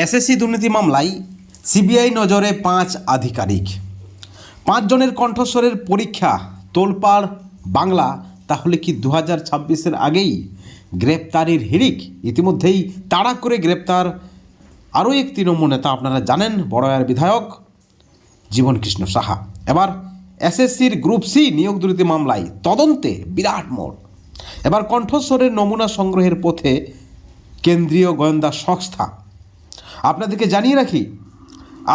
SSC দুর্নীতি মামলায় CBI নজরে পাঁচ আধিকারিক। পাঁচজনের কণ্ঠস্বরের পরীক্ষা তোলপাড় বাংলা, তাহলে কি দু হাজার ছাব্বিশের আগেই গ্রেপ্তারির হিড়িক? ইতিমধ্যেই তাড়া করে গ্রেপ্তার আরও এক তৃণমূল নেতা, আপনারা জানেন বড়য়ার বিধায়ক জীবন কৃষ্ণ সাহা। এবার এসএসসির গ্রুপ সি নিয়োগ দুর্নীতি মামলায় তদন্তে বিরাট মোড়। এবার কণ্ঠস্বরের নমুনা সংগ্রহের পথে কেন্দ্রীয় গোয়েন্দা সংস্থা আপনাদেরকে জানিয়ে রাখি,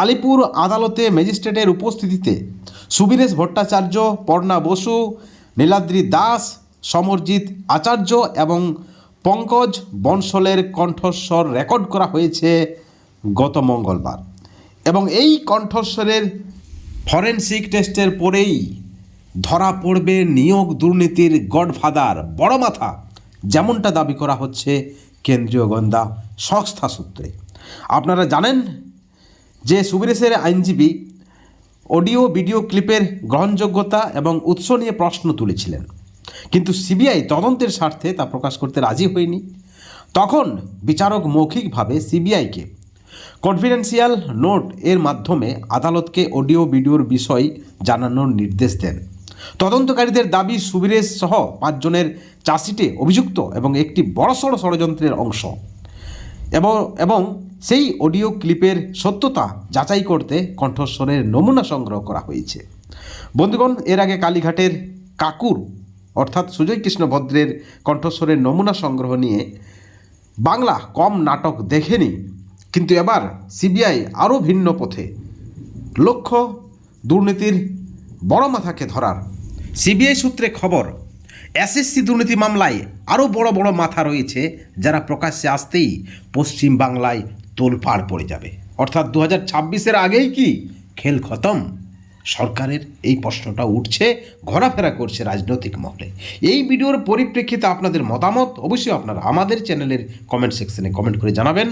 আলিপুর আদালতে ম্যাজিস্ট্রেটের উপস্থিতিতে সুবীরেশ ভট্টাচার্য, পর্ণা বসু, নীলাদ্রি দাস, সমরজিৎ আচার্য এবং পঙ্কজ বনসলের কণ্ঠস্বর রেকর্ড করা হয়েছে গত মঙ্গলবার। এবং এই কণ্ঠস্বরের ফরেনসিক টেস্টের পরেই ধরা পড়বে নিয়োগ দুর্নীতির গডফাদার বড় মাথা, যেমনটা দাবি করা হচ্ছে কেন্দ্রীয় গোয়েন্দা সংস্থা সূত্রে। আপনারা জানেন যে সুবীরেশের আইনজীবী অডিও, ভিডিও ক্লিপের গ্রহণযোগ্যতা এবং উৎস নিয়ে প্রশ্ন তুলেছিলেন। কিন্তু সিবিআই তদন্তের স্বার্থে তা প্রকাশ করতে রাজি হয়নি। তখন বিচারক মৌখিকভাবে সিবিআইকে কনফিডেন্সিয়াল নোট এর মাধ্যমে আদালতকে অডিও, ভিডিওর বিষয় জানানোর নির্দেশ দেন। তদন্তকারীদের দাবি, সুবীরেশ সহ পাঁচজনের চাষিটে অভিযুক্ত এবং একটি বড়সড় ষড়যন্ত্রের অংশ। এবং এবং সেই অডিও ক্লিপের সত্যতা যাচাই করতে কণ্ঠস্বরের নমুনা সংগ্রহ করা হয়েছে। বন্ধুগণ, এর আগে কালীঘাটের কাকুর, অর্থাৎ সুজয় কৃষ্ণ ভদ্রের কণ্ঠস্বরের নমুনা সংগ্রহ নিয়ে বাংলা কম নাটক দেখেনি, কিন্তু এবার সিবিআই আরও ভিন্ন পথে লক্ষ্য দুর্নীতির বড় মাথাকে ধরার। সিবিআই সূত্রে খবর এসএসসি দুর্নীতি মামলায় আরও বড় বড় মাথা রয়েছে যারা প্রকাশ্যে আসতেই পশ্চিম বাংলায় তোলপাড় পড়ে যাবে। অর্থাৎ দু হাজার ছাব্বিশের আগেই কি খেল খতম? সরকারের এই প্রশ্নটা উঠছে, ঘোরাফেরা করছে রাজনৈতিক মহলে। এই ভিডিওর পরিপ্রেক্ষিতে আপনাদের মতামত অবশ্যই আপনারা আমাদের চ্যানেলের কমেন্ট সেকশনে কমেন্ট করে জানাবেন।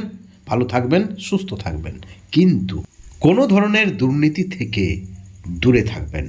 ভালো থাকবেন, সুস্থ থাকবেন। কিন্তু কোনো ধরনের দুর্নীতি থেকে দূরে থাকবেন।